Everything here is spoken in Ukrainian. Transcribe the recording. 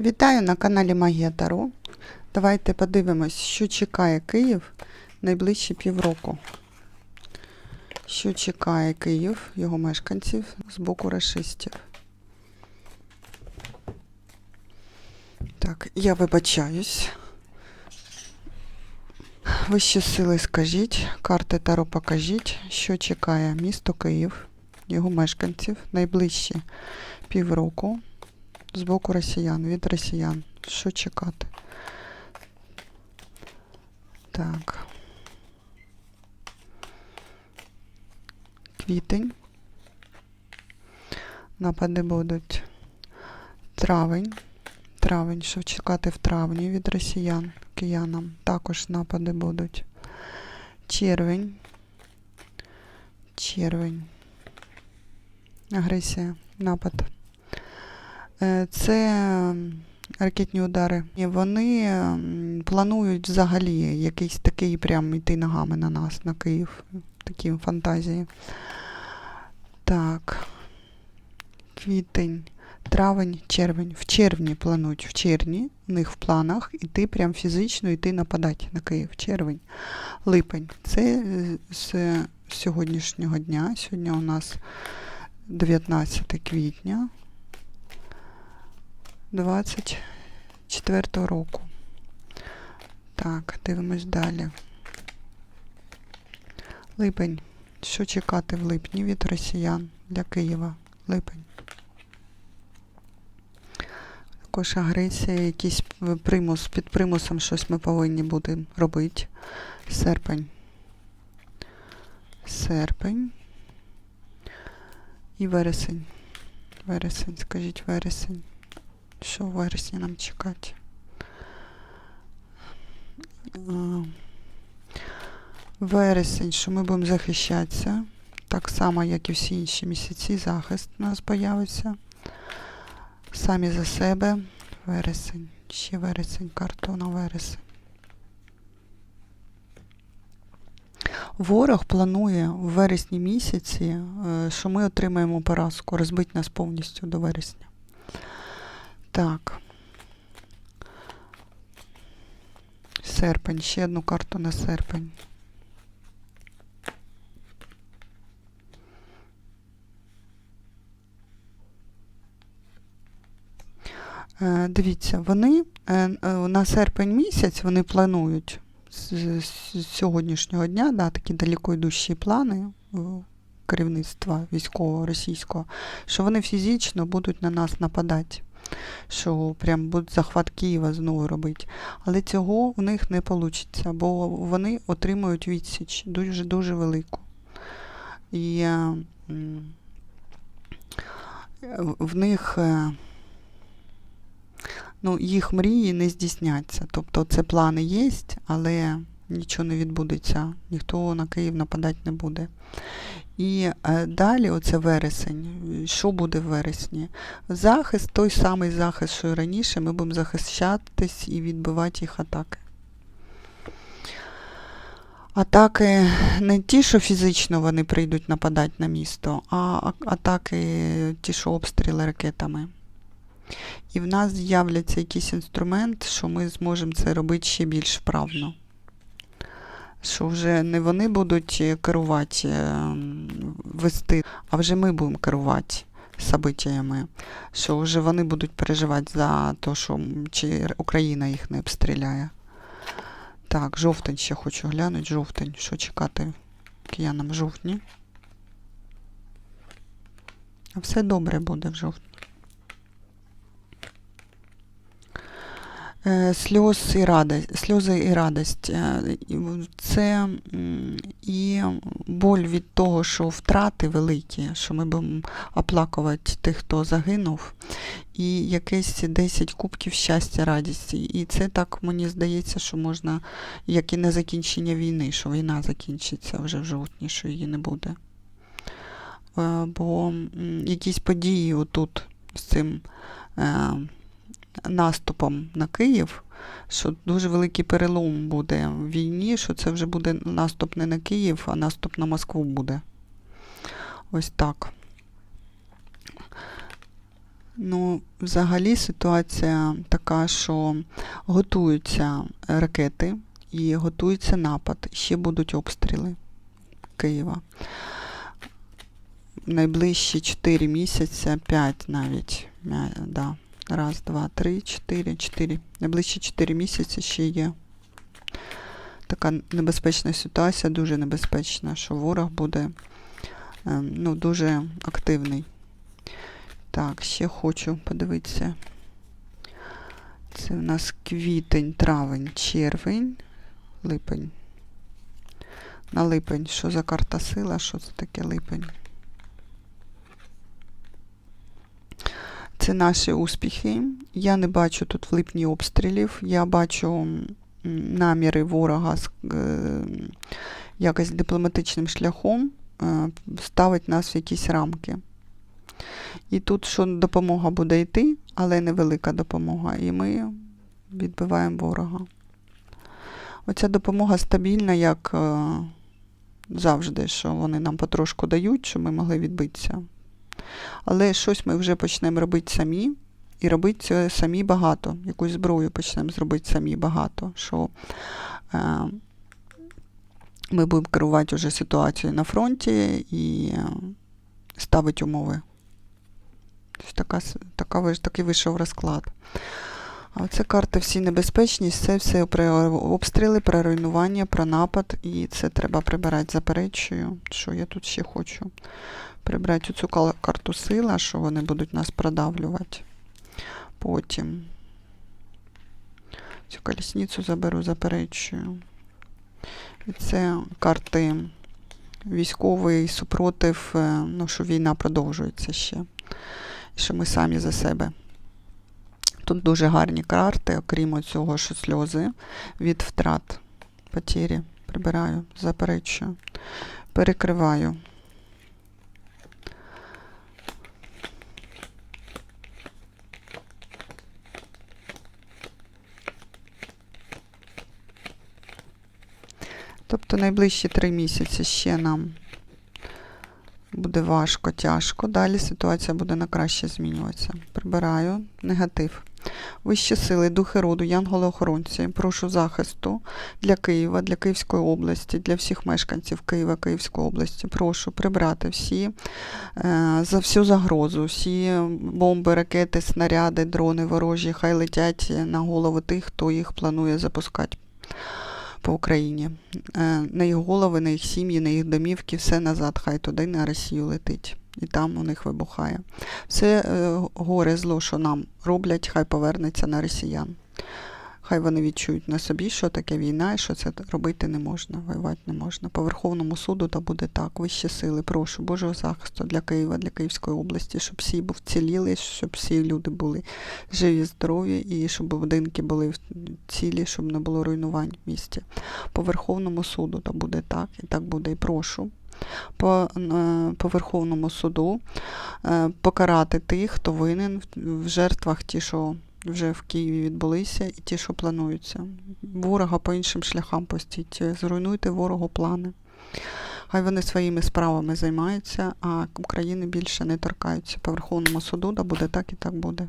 Вітаю на каналі Магія Таро. Давайте подивимось, що чекає Київ найближчі півроку. Що чекає Київ, його мешканців з боку расистів. Так, я вибачаюсь. Вищі сили скажіть, карти Таро покажіть, що чекає місто Київ, його мешканців найближчі півроку з боку росіян, від росіян. Що чекати? Так. Квітень. Напади будуть. Травень. Травень, що чекати в травні від росіян, киянам. Також напади будуть. Червень. Червень. Агресія. Напад. Е, Це ракетні удари. Вони планують взагалі якийсь такий прям йти ногами на нас, на Київ. Такі фантазії. Так. Квітень, травень, червень. В червні планують, в червні, у них в планах іти прям фізично йти нападати на Київ. Червень, липень. Це е, з сьогоднішнього дня. Сьогодні у нас 19 квітня. 24 року. Так, дивимось далі. Липень. Що чекати в липні від росіян для Києва? Липень. Також агресія, якийсь примус, під примусом щось ми повинні будемо робити. Серпень. Серпень. І вересень. Вересень, скажіть вересень. Що в вересні нам чекати? Вересень, що ми будемо захищатися. Так само, як і всі інші місяці, захист у нас появиться. Самі за себе. Вересень. Ще вересень, карту на вересень. Ворог планує в вересні місяці, е, що ми отримаємо поразку, розбить нас повністю до вересня. Так. Серпень. Ще одну карту на серпень. Е, Дивіться, вони е, е, на серпень місяць вони планують з, сьогоднішнього дня, да, такі далеко йдущі плани керівництва військового російського, що вони фізично будуть на нас нападати що прям будуть захват Києва знову робити. Але цього в них не вийде, бо вони отримують відсіч дуже дуже велику. І в них е, ну, їх мрії не здійсняться. Тобто це плани є, але нічого не відбудеться, ніхто на Київ нападати не буде. І е, далі, оце вересень. Що буде в вересні? Захист, той самий захист, що і раніше, ми будемо захищатись і відбивати їх атаки. Атаки не ті, що фізично вони прийдуть нападати на місто, а атаки ті, що обстріли ракетами. І в нас з'являться якийсь інструмент, що ми зможемо це робити ще більш вправно. Що вже не вони будуть е, керувати, е, вести, а вже ми будемо керувати событиями. Що вже вони будуть переживати за те, що чи Україна їх не обстріляє. Так, жовтень ще хочу глянути. Жовтень. Що чекати киянам жовтні? А все добре буде в жовтні. Сльоз і радость, сльози і радость. Е, Це і боль від того, що втрати великі, що ми будемо оплакувати тих, хто загинув, і якесь 10 кубків щастя, радості. І це так мені здається, що можна, як і на закінчення війни, що війна закінчиться вже в жовтні, що її не буде. Е, Бо якісь події отут з цим. Наступом на Київ, що дуже великий перелом буде в війні, що це вже буде наступ не на Київ, а наступ на Москву буде. Ось так. Ну, взагалі ситуація така, що готуються ракети і готується напад. Ще будуть обстріли Києва. Найближчі 4 місяці, 5 навіть. Да. Раз, два, три, чотири, чотири. Найближчі 4 місяці ще є така небезпечна ситуація, дуже небезпечна, що ворог буде ем, ну, дуже активний. Так, ще хочу подивитися. Це у нас квітень, травень, червень, липень. На липень. Що за карта сила? Що це таке липень? Це наші успіхи. Я не бачу тут в липні обстрілів. Я бачу наміри ворога е, якось дипломатичним шляхом е, ставить нас в якісь рамки. І тут що допомога буде йти, але невелика допомога. І ми відбиваємо ворога. Оця допомога стабільна, як е, завжди, що вони нам потрошку дають, щоб ми могли відбитися. Але щось ми вже почнемо робити самі, і робити це самі багато. Якусь зброю почнемо зробити самі багато. Що е, ми будемо керувати вже ситуацією на фронті і е, ставити умови. Така, така, такий вийшов розклад. А це карти всі небезпечність, це все про обстріли, про руйнування, про напад, і це треба прибирати. Заперечую, що я тут ще хочу прибрати цю карту сила, що вони будуть нас продавлювати. Потім цю колісницю заберу, заперечую. І це карти військовий супротив, е, ну, що війна продовжується ще. І що ми самі за себе. Тут дуже гарні карти, окрім цього, що сльози від втрат, потірі. Прибираю, заперечую, перекриваю. Тобто найближчі три місяці ще нам буде важко, тяжко. Далі ситуація буде на краще змінюватися. Прибираю негатив. Вищі сили, духи роду, янголи-охоронці, прошу захисту для Києва, для Київської області, для всіх мешканців Києва, Київської області. Прошу прибрати всі е, за всю загрозу, всі бомби, ракети, снаряди, дрони ворожі, хай летять на голови тих, хто їх планує запускати по Україні. Е, На їх голови, на їх сім'ї, на їх домівки, все назад, хай туди на Росію летить. І там у них вибухає. Все е, горе зло, що нам роблять, хай повернеться на росіян. Хай вони відчують на собі, що таке війна і що це робити не можна, воювати не можна. По Верховному суду та буде так. Вищі сили, прошу Божого захисту для Києва, для Київської області, щоб всі був ціліли, щоб всі люди були живі, здорові і щоб будинки були в- цілі, щоб не було руйнувань в місті. По Верховному суду та буде так, і так буде. І прошу. По, е, по Верховному суду е, покарати тих, хто винен в жертвах, ті, що вже в Києві відбулися, і ті, що плануються. Ворога по іншим шляхам постіть. Зруйнуйте ворогу плани. Хай вони своїми справами займаються, а України більше не торкаються. По Верховному суду да буде так і так буде.